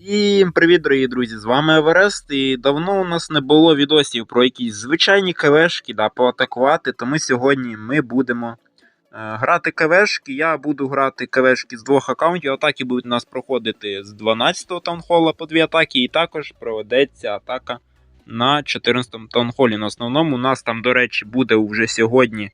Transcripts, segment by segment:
Всім привіт, дорогі друзі! З вами Еверест. І давно у нас не було відосів про якісь звичайні КВшки, да, поатакувати. Тому сьогодні ми будемо е, грати КВшки. Я буду грати КВшки з двох аккаунтів. Атаки будуть у нас проходити з 12-го таунхола по дві атаки, і також проведеться атака на 14-му таунхолі. На основному у нас там, до речі, буде вже сьогодні.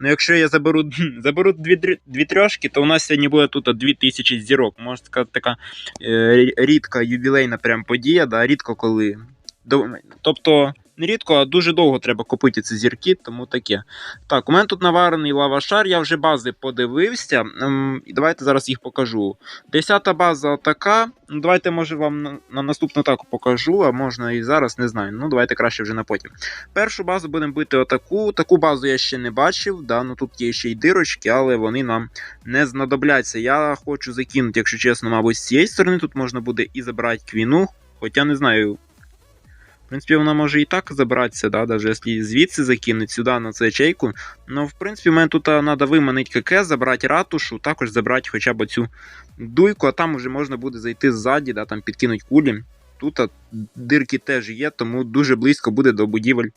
Ну, якщо я заберу, заберу дві, дві, трьошки, то у нас сьогодні буде тут 2000 зірок. Можна сказати, така е, рідка ювілейна прям подія, да, рідко коли. До- Тобто, рідко, а дуже довго треба купити ці зірки, тому таке. Так, у мене тут наварений лавашар, я вже бази подивився. ем, давайте зараз їх покажу. Десята база така. Ну, Давайте, може, вам на наступну атаку покажу, а можна і зараз, не знаю. Ну, давайте краще вже на потім. Першу базу будемо бити отаку. Таку базу я ще не бачив. Да? Ну, тут є ще й дирочки, але вони нам не знадобляться. Я хочу закинути, якщо чесно, мабуть, з цієї сторони тут можна буде і забрати квіну. Хоча не знаю. Принципі, вона може і так забратися, да, даже якщо звідси закинуть сюди на цю ячейку. Ну, в принципі, в мене тут треба виманити КК, забрати ратушу, також забрати хоча б цю дуйку, а там вже можна буде зайти ззаді, да, там підкинуть кулі. Тут дирки теж є, тому дуже близько буде до будівель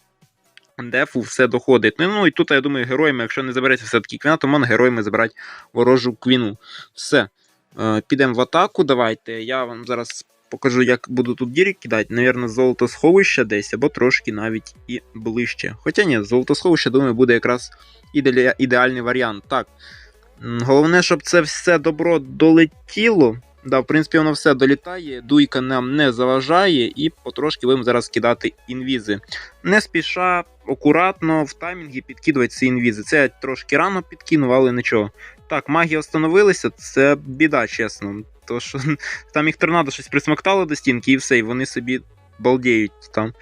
дефу все доходить. Ну, ну і тут, я думаю, героями, якщо не забереться все-таки квіна, то можна героями забрати ворожу квіну. Все. Е, підемо в атаку. Давайте. Я вам зараз покажу, як буду тут дірі кидати. Навірно, золото сховище десь, або трошки навіть і ближче. Хоча ні, золото сховище, думаю, буде якраз ідеальний варіант. Так. Головне, щоб це все добро долетіло. Да, в принципі, воно все долітає, дуйка нам не заважає, і потрошки будемо зараз кидати інвізи. Не спіша, акуратно, в таймінгі підкидувати ці інвізи. Це я трошки рано підкинув, але нічого. Так, маги остановилися, це біда, чесно. То що там їх торнадо щось присмоктало до стінки, і все, і вони собі балдіють там.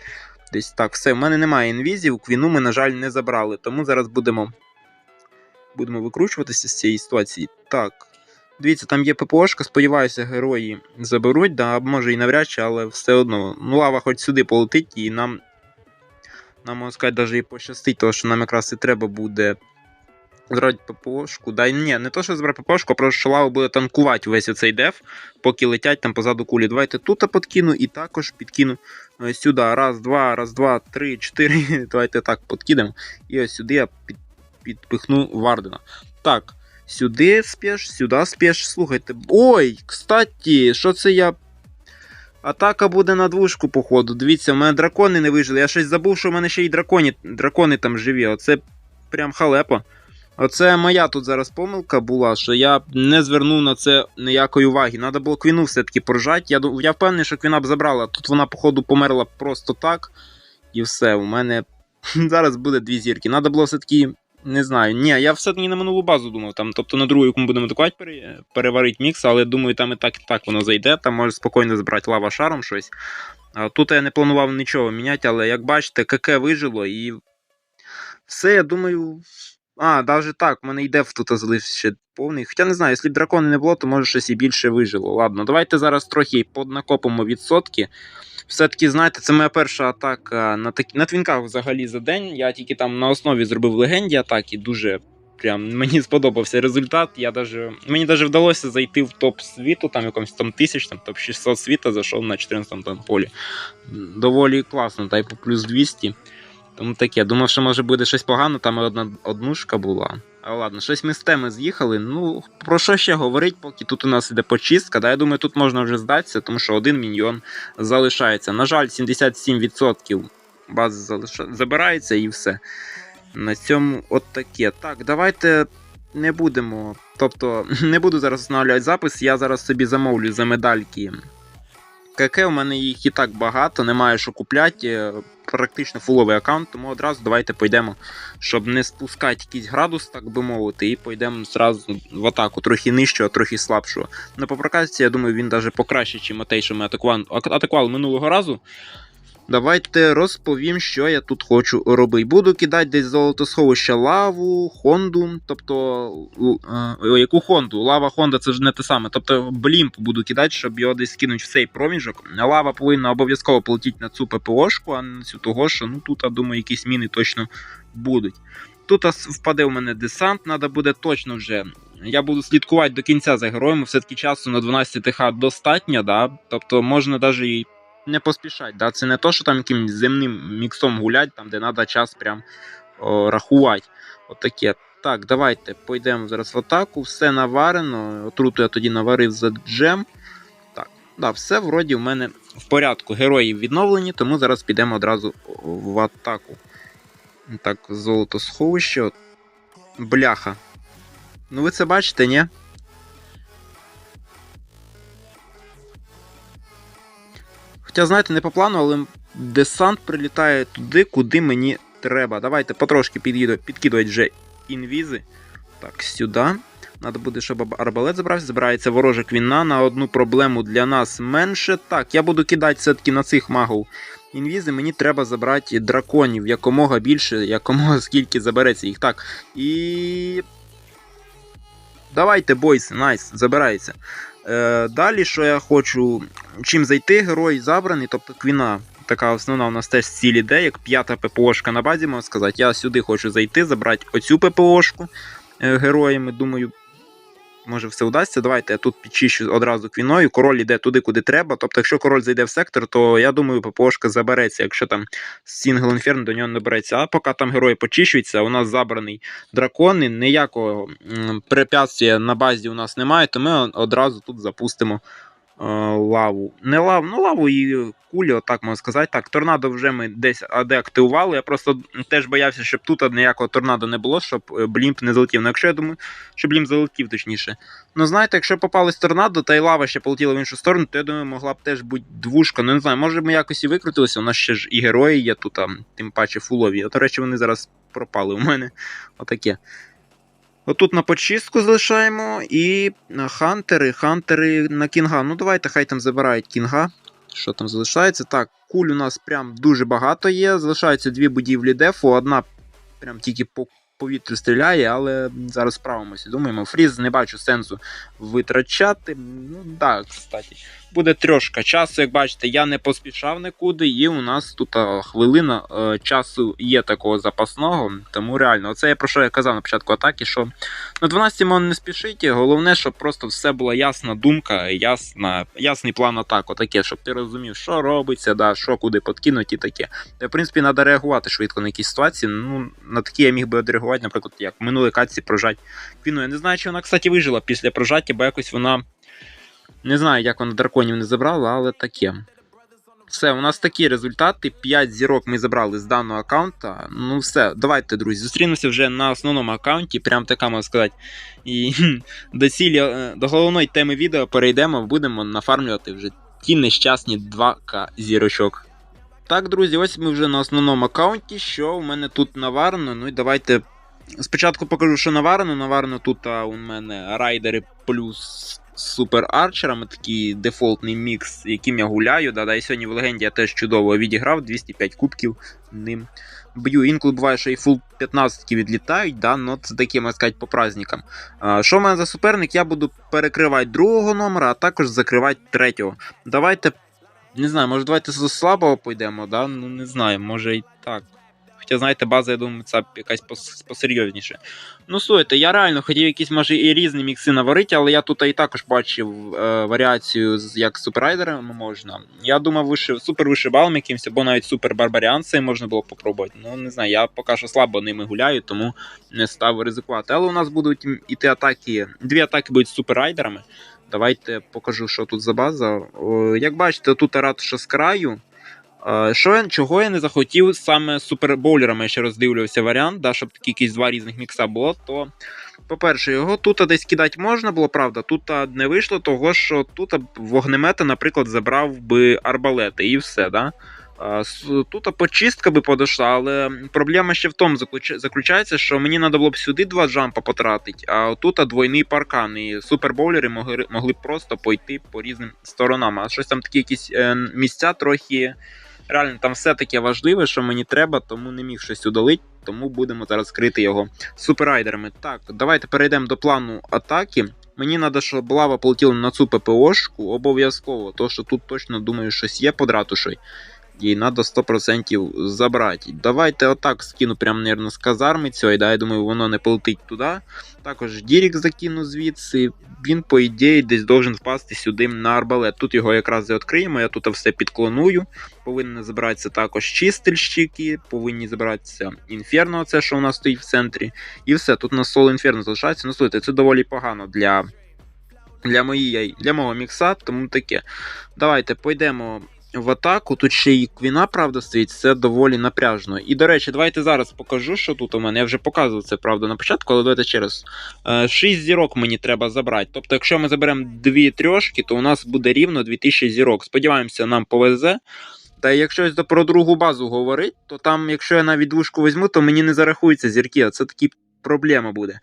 Десь так, все, в мене немає інвізів, квіну ми, на жаль, не забрали. Тому зараз будемо, будемо викручуватися з цієї ситуації. Так. Дивіться, там є ППОшка, сподіваюся, герої заберуть, да, може і навряд чи, але все одно. Ну, лава хоч сюди полетить, і нам, нам можна сказати, навіть і пощастить, тому що нам якраз і треба буде зробити ППОшку. Да, ні, не то, що збирати ППОшку, а просто що лава буде танкувати весь оцей деф, поки летять там позаду кулі. Давайте тут подкину і також підкину е, сюди. Раз, два, раз, два, три, чотири. Давайте так подкинемо. І ось сюди я під, підпихну Вардена. Так. Сюди спєш, сюди спєш. Слухайте. Ой, кстати, що це я. Атака буде на двушку, походу. Дивіться, у мене дракони не вижили. Я щось забув, що в мене ще й драконі, дракони там живі. Оце прям халепа. Оце моя тут зараз помилка була, що я не звернув на це ніякої уваги. Треба було квіну все-таки поржати. Я, я впевнений, що квіна б забрала. Тут вона, походу, померла просто так. І все. У мене зараз буде дві зірки. Треба було все-таки не знаю. Ні, я все-таки на минулу базу думав. Там, тобто на другу, яку ми будемо атакувати, пере, переварити мікс, але думаю, там і так і так воно зайде. Там може спокійно збирати лава шаром щось. А тут я не планував нічого міняти, але як бачите, КК вижило і все, я думаю. А, навіть так, в мене йде в тут залишився ще повний. Хоча не знаю, якщо б дракони не було, то може щось і більше вижило. Ладно, давайте зараз трохи поднакопимо відсотки. Все-таки, знаєте, це моя перша атака на такі на твінках взагалі за день. Я тільки там на основі зробив легенді атаки. Дуже прям мені сподобався результат. Я даже, мені навіть вдалося зайти в топ світу, там якомусь там тисяч, там топ 600 світа зайшов на 14 там полі. Доволі класно, тайпу плюс 200. Тому таке. Думав, що може буде щось погано, там одна однушка була. А ладно, щось ми з теми з'їхали. Ну, про що ще говорить, поки тут у нас іде почистка. Да, я думаю, тут можна вже здатися, тому що один міньйон залишається. На жаль, 77% бази залиша... забирається і все. На цьому от таке. Так, давайте не будемо. Тобто, не буду зараз встановлювати запис, я зараз собі замовлю за медальки. КК, у мене їх і так багато, немає що купляти. Практично фуловий аккаунт, тому одразу давайте пойдемо, щоб не спускати якийсь градус, так би мовити, і пойдемо зразу в атаку, трохи нижчого, трохи слабшого. На по прокатці, я думаю, він навіть покраще, ніж той, що ми атакували, атакували минулого разу. Давайте розповім, що я тут хочу робити. Буду кидати десь золотосховище лаву, Хонду. Тобто, е, яку Хонду? Лава Хонда це ж не те саме. Тобто блімп буду кидати, щоб його десь скинути в цей проміжок. Лава повинна обов'язково полетіти на цю ППОшку, а не на цю того, що ну тут, я думаю, якісь міни точно будуть. Тут впаде у мене десант, треба буде точно вже я буду слідкувати до кінця за героями. Все-таки часу на 12 ТХ достатньо, да? тобто можна навіть і не поспішати. Да? Це не то, що там якимось земним міксом гулять, там, де треба час прям о, рахувати. Отаке. Так, давайте пойдемо зараз в атаку. Все наварено. Отруту я тоді наварив за джем. Так, да, все вроді в мене в порядку. Герої відновлені, тому зараз підемо одразу в атаку. Так, золото сховище. Бляха. Ну ви це бачите, ні? Хоча, знаєте, не по плану, але десант прилітає туди, куди мені треба. Давайте потрошки під'їду, підкидувати вже інвізи. Так, сюди. Надо буде, щоб арбалет забрався. Збирається ворожа квіна на одну проблему для нас менше. Так, я буду кидати все-таки на цих магів інвізи. Мені треба забрати драконів якомога більше, якомога скільки забереться їх. Так. І. Давайте, бойси, найс, забирається. Е, Далі, що я хочу. Чим зайти, герой забраний, тобто квіна. Така основна у нас теж ціль іде, як п'ята ППОшка на базі, можна сказати. Я сюди хочу зайти, забрати оцю ППОшку е, героями. Думаю, може все вдасться. Давайте я тут підчищу одразу квіною. Король йде туди, куди треба. Тобто, якщо король зайде в сектор, то я думаю, ППОшка забереться. Якщо там Сінгл Інферно до нього не береться. А поки там герої почищуються, у нас забраний дракон, і ніякого препятствия на базі у нас немає, то ми одразу тут запустимо лаву. Не лаву, ну лаву і кулі, отак можна сказати. Так, торнадо вже ми десь деактивували. Я просто теж боявся, щоб тут ніякого торнадо не було, щоб е, блімп не залетів. Ну, якщо я думаю, що блімп залетів точніше. Ну, знаєте, якщо попалось торнадо, та й лава ще полетіла в іншу сторону, то я думаю, могла б теж бути двушка. Ну не знаю, може ми якось і викрутилися. У нас ще ж і герої є тут, а, тим паче фулові. От, до речі, вони зараз пропали у мене. Отаке. Отут на почистку залишаємо і хантери, хантери на кінга. Ну давайте хай там забирають кінга. Що там залишається? Так, куль у нас прям дуже багато є. Залишаються дві будівлі дефу. Одна прям тільки по повітрю стріляє, але зараз справимося. Думаємо, фріз не бачу сенсу витрачати. Ну так, кстати. Буде трошка часу, як бачите, я не поспішав нікуди, і у нас тут а, хвилина а, часу є такого запасного. Тому реально, оце я про що я казав на початку атаки, що на 12 мон не спішіть. Головне, щоб просто все була ясна думка, ясна, ясний план атаки, таке, щоб ти розумів, що робиться, да, що куди подкинуть і таке. Та, в принципі, треба реагувати швидко на якісь ситуації. Ну, на такі я міг би відреагувати, наприклад, як в минулій катці прожать квіну. Я не знаю, чи вона, кстати, вижила після прожаття, бо якось вона. Не знаю, як вона драконів не забрала, але таке. Все, у нас такі результати. 5 зірок ми забрали з даного аккаунта. Ну все, давайте, друзі, зустрінемося вже на основному аккаунті, прям така можна сказати. І до цілі, е, до головної теми відео перейдемо, будемо нафармлювати вже ті нещасні 2К зірочок. Так, друзі, ось ми вже на основному аккаунті. Що у мене тут наварено? Ну і давайте. Спочатку покажу, що наварено. Наварено тут а, у мене райдери плюс супер арчерами, такий дефолтний мікс, яким я гуляю. Да, да, І сьогодні в легенді я теж чудово відіграв, 205 кубків ним б'ю. Інколи буває, що і фул 15 відлітають, да, но це таке, можна сказати, по праздникам. А, Що в мене за суперник? Я буду перекривати другого номера, а також закривати третього. Давайте. Не знаю, може давайте з слабого пойдемо, да? Ну не знаю, може і так. Хоча, знаєте, база, я думаю, це якась пос- посерйозніше. Ну, слухайте, я реально хотів якісь, може, і різні мікси наварити, але я тут і також бачив е, варіацію, з- як з суперрайдерами можна. Я думав, вище, супер вишибалом якимось, або навіть супер барбаріанцем можна було попробувати. Ну, не знаю, я поки що слабо ними гуляю, тому не став ризикувати. Але у нас будуть іти атаки, дві атаки будуть з суперрайдерами. Давайте покажу, що тут за база. О, як бачите, тут ратуша з краю. Що чого я не захотів саме з супербоулерами, я ще роздивлювався варіант, да, щоб такі якісь два різних мікса було, то, по-перше, його тут десь кидати можна було, правда, тут не вийшло, того що тут вогнемета, наприклад, забрав би арбалети і все. да. Тут почистка би подошла, але проблема ще в тому заключається, що мені треба було б сюди два джампа потратити, а тут двойний паркан. І супербоулери могли, могли б просто пойти по різним сторонам. А щось там такі якісь е, місця трохи. Реально, там все таке важливе, що мені треба, тому не міг щось удалити, тому будемо зараз крити його суперрайдерами. Так, давайте перейдемо до плану атаки. Мені треба, щоб лава полетіла на цю ППОшку обов'язково, тому що тут точно думаю, щось є по ратушою. І треба 100% забрати. Давайте отак скину, прям, мабуть, з казарми цієї, да, я думаю, воно не полетить туди. Також Дірік закину звідси. Він, по ідеї, десь должен впасти сюди на арбалет. Тут його якраз і відкриємо, я тут все підклоную. Повинні забиратися також чистильщики, повинні забиратися інферно, це що у нас стоїть в центрі. І все, тут у нас соло інферно залишається. Ну, слухайте, це доволі погано для, для, моєї, для мого мікса, тому таке. Давайте пойдемо в атаку. Тут ще і квіна, правда, стоїть, це доволі напряжно. І, до речі, давайте зараз покажу, що тут у мене. Я вже показував це, правда, на початку, але давайте ще раз. 6 зірок мені треба забрати. Тобто, якщо ми заберемо 2 трьошки, то у нас буде рівно 2000 зірок. Сподіваємося, нам повезе. Та якщо про другу базу говорить, то там, якщо я навіть двушку візьму, то мені не зарахуються зірки, а це такі проблема буде.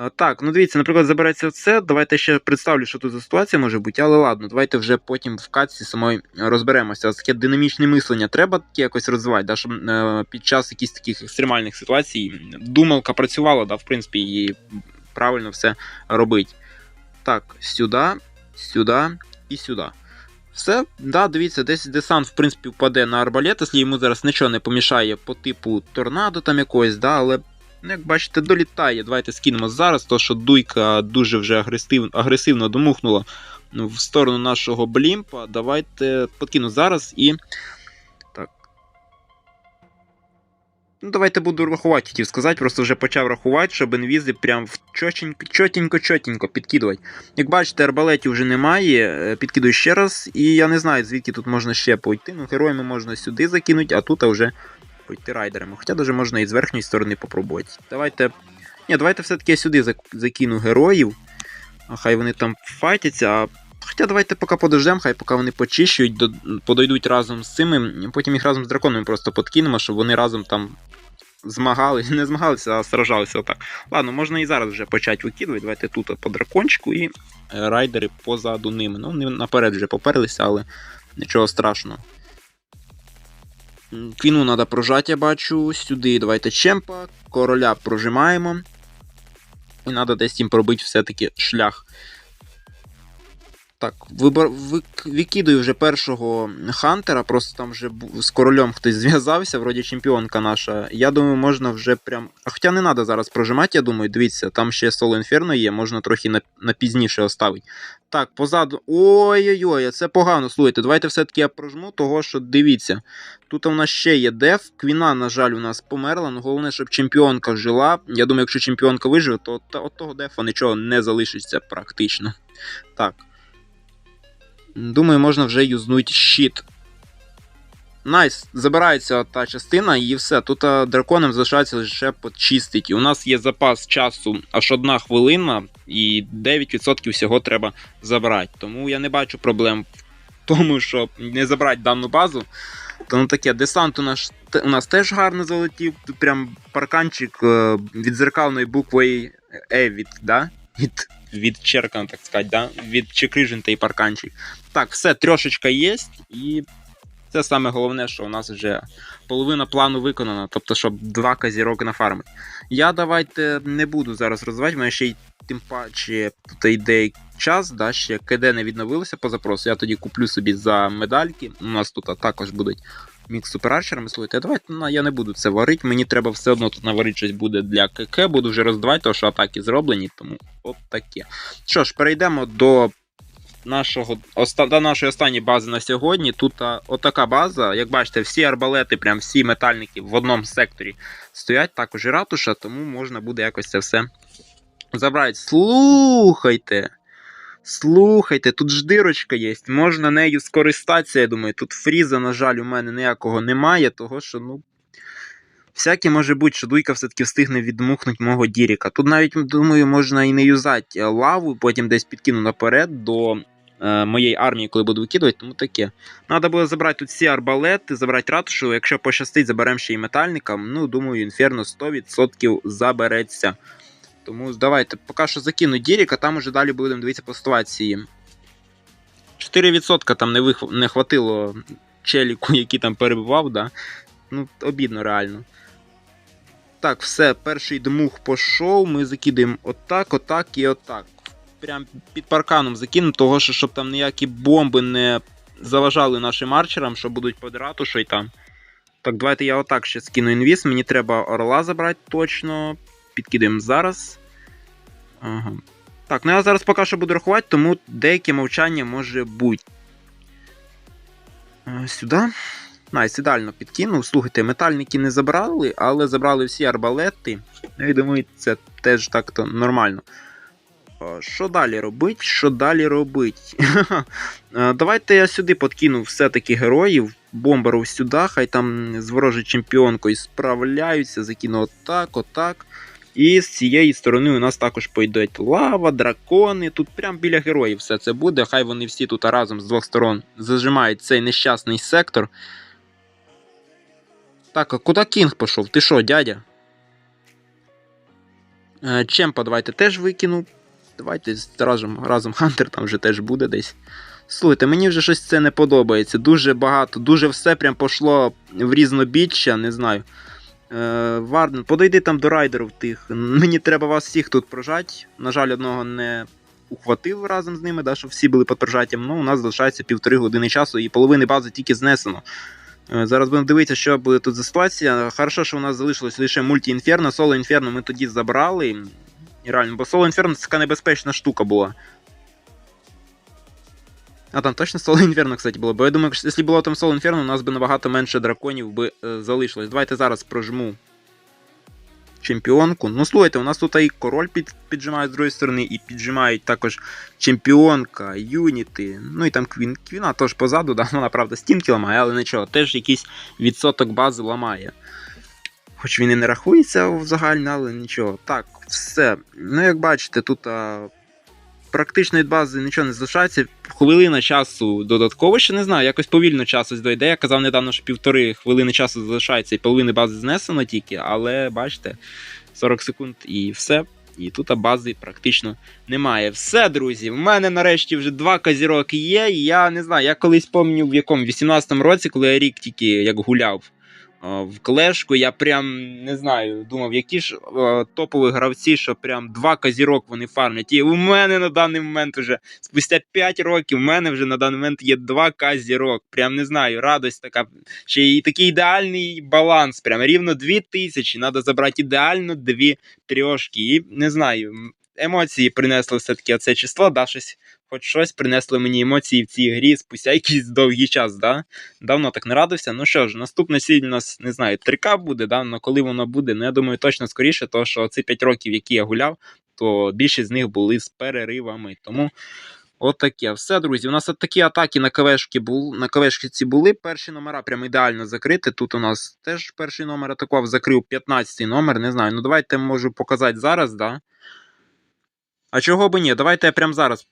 А, Так, ну дивіться, наприклад, забереться це. Давайте ще представлю, що тут за ситуація може бути, але ладно, давайте вже потім в катці самої розберемося. Таке динамічне мислення треба таке якось розвивати, да, щоб е, під час якихось таких екстремальних ситуацій думалка працювала, да, в принципі, і правильно все робить. Так, сюди, сюди і сюди. Все, да, дивіться, десь десант, в принципі, впаде на арбалет, якщо йому зараз нічого не помішає по типу торнадо там якогось, да, але, ну, як бачите, долітає. Давайте скинемо зараз, то що дуйка дуже вже агресивно, агресивно домухнула ну, в сторону нашого блімпа. Давайте подкину зараз і. Так. Ну, давайте буду рахувати, хотів сказати, просто вже почав рахувати, щоб інвізи прям в чотенько-чотенько підкидувати. Як бачите, арбалетів вже немає, е, підкидую ще раз, і я не знаю, звідки тут можна ще пойти. Ну, героями можна сюди закинути, а тут вже пойти райдерами. Хоча даже можна і з верхньої сторони попробувати. Давайте. Ні, давайте все-таки я сюди закину героїв. А хай вони там файтяться. а Хоча давайте поки подождемо, хай поки вони почищують, до, подойдуть разом з цими, потім їх разом з драконами просто подкинемо, щоб вони разом там змагалися, не змагалися, а сражалися отак. Ладно, можна і зараз вже почати викидувати. Давайте тут по дракончику і е, райдери позаду ними. Ну, вони наперед вже поперлися, але нічого страшного. Квіну треба прожати, я бачу. Сюди давайте чемпа, короля прожимаємо. І треба десь їм пробити все-таки шлях. Так, вибор... викидаю вже першого Хантера, просто там вже з королем хтось зв'язався, вроді чемпіонка наша. Я думаю, можна вже прям. Хоча не треба зараз прожимати, я думаю, дивіться, там ще соло інферно є, можна трохи на, на пізніше оставити. Так, позаду. Ой-ой-ой, це погано. Слухайте, давайте все-таки я прожму, того що дивіться. Тут у нас ще є деф. Квіна, на жаль, у нас померла. Ну головне, щоб чемпіонка жила. Я думаю, якщо чемпіонка виживе, то от того дефа нічого не залишиться практично. Так. Думаю, можна вже юзнути щит. Найс, забирається та частина і все. Тут а, драконам залишається лише почистити. У нас є запас часу аж одна хвилина, і 9% всього треба забрати. Тому я не бачу проблем в тому, щоб не забрати дану базу. Тому таке, десант у нас у нас теж гарно залетів. Тут прям парканчик е, від зеркальної букви від, да? від відчеркано, так сказати, да? відчекрижен парканчик. Так, все трошечка є, і це саме головне, що у нас вже половина плану виконана, тобто, щоб два казірок на фарми. Я давайте не буду зараз розвивати, мене ще й тим паче тут йде час, да, ще КД не відновилося по запросу. Я тоді куплю собі за медальки. У нас тут також будуть мікс суперарчерами. Слухайте, давайте ну, я не буду це варити. Мені треба все одно тут наварити щось буде для КК. Буду вже роздавати, тому що атаки зроблені, тому от таке. Що ж, перейдемо до нашого, до нашої останньої бази на сьогодні. Тут отака база. Як бачите, всі арбалети, прям всі метальники в одному секторі стоять, також і ратуша, тому можна буде якось це все забрати. Слухайте! Слухайте, тут ж дирочка є, можна нею скористатися, я думаю. Тут фріза, на жаль, у мене ніякого немає, того що, ну. Всяке може бути, що дуйка все-таки встигне відмухнути мого Діріка. Тут навіть, думаю, можна і не юзати лаву, потім десь підкину наперед до е, моєї армії, коли буду викидувати, тому таке. Треба було забрати тут всі арбалети, забрати ратушу. Якщо пощастить, заберемо ще й метальника. Ну, думаю, інферно 100% забереться. Тому давайте поки що закину а там уже далі будемо дивитися по ситуації. 4% там не вих... не хватило челіку, який там перебував, да? Ну, обідно реально. Так, все, перший дмух пішов, ми закидаємо отак, отак і отак. Прям під парканом закинемо, того що щоб там ніякі бомби не заважали нашим арчерам, що будуть під ратушою там. Так, давайте я отак ще скину інвіз. Мені треба орла забрати точно. Підкидаємо зараз. Ага. Так, ну я зараз поки що буду рахувати, тому деяке мовчання може бути. Е, Сюди. Найс, ідеально підкинув. Слухайте, метальники не забрали, але забрали всі арбалети. Ну, думаю, це теж так-то нормально. Е, Що далі робить? Що далі робить? Е, Давайте я сюди подкину все-таки героїв. Бомберов сюди, хай там з ворожою чемпіонкою справляються, закину отак, отак. І з цієї сторони у нас також пойдуть лава, дракони. Тут прям біля героїв все це буде. Хай вони всі тут разом з двох сторон зажимають цей нещасний сектор. Так, а куди Кінг пішов? Ти що, дядя? Е, Чемпа давайте теж викину. Давайте разом, разом Хантер там вже теж буде десь. Слухайте, мені вже щось це не подобається. Дуже багато, дуже все прям пошло в різнобіччя, не знаю. Е, Варден, подойди там до райдерів тих. Мені треба вас всіх тут прожати. На жаль, одного не ухватив разом з ними, да, щоб всі були під прожаттям. Ну, у нас залишається півтори години часу і половини бази тільки знесено. Е, Зараз будемо дивитися, що буде тут за ситуація. Хорошо, що у нас залишилось лише мульті-інферно. Соло інферно ми тоді забрали. І Реально, бо соло інферно це така небезпечна штука була. А там точно соло інферно, кстати, було. Бо я думаю, якщо було там соло інферно, у нас би набагато менше драконів би е, залишилось. Давайте зараз прожму чемпіонку. Ну, слухайте, у нас тут і король під, піджимає з другої сторони, і піджимають також чемпіонка, юніти. Ну і там квін. Квіна теж позаду, да, вона правда стінки ламає, але нічого, теж якийсь відсоток бази ламає. Хоч він і не рахується в загально, але нічого. Так, все. Ну, як бачите, тут а, практично від бази нічого не залишається. Хвилина часу додатково ще не знаю, якось повільно часу дойде. Я казав недавно, що півтори хвилини часу залишається і половини бази знесено тільки, але бачите, 40 секунд і все. І тут бази практично немає. Все, друзі, в мене нарешті вже два казіроки є. Я не знаю, я колись пам'ятаю в якому 18-му році, коли я рік тільки як гуляв в клешку, я прям не знаю, думав, які ж а, топові гравці, що прям два казірок вони фармлять. І у мене на даний момент вже спустя 5 років, у мене вже на даний момент є два казірок. Прям не знаю, радость така. Ще й такий ідеальний баланс. Прям рівно 2000. Треба забрати ідеально дві трьошки. І не знаю, емоції принесли все-таки оце число, да, щось. Хоч щось принесло мені емоції в цій грі спустя якийсь довгий час, да? Давно так не радився. Ну що ж, наступна сіль у нас, не знаю, 3К буде, да? але коли воно буде, ну я думаю, точно скоріше, тому що ці 5 років, які я гуляв, то більшість з них були з переривами. Тому отаке. Все, друзі. У нас от такі атаки на КВшки були. На КВшки були. Перші номера прям ідеально закриті. Тут у нас теж перший номер атакував, закрив 15-й номер. Не знаю. Ну давайте можу показати зараз, да? А чого би ні? Давайте я прямо зараз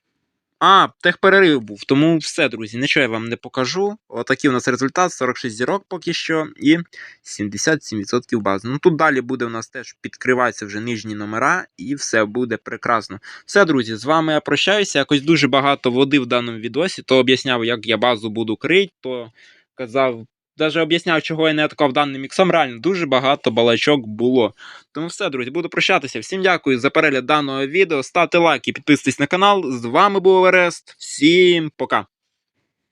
а, техперерив був, тому все, друзі, нічого я вам не покажу. Отакий у нас результат: 46 зірок поки що і 77% бази. Ну тут далі буде у нас теж підкриватися вже нижні номера, і все буде прекрасно. Все, друзі, з вами я прощаюся. Якось дуже багато води в даному відосі. То об'ясняв, як я базу буду крити, то казав. Даже об'ясняв, чого я не атакував даним міксом. Реально дуже багато балачок було. Тому все, друзі, буду прощатися. Всім дякую за перегляд даного відео. Ставте лайк і підписуйтесь на канал. З вами був Орест. Всім пока.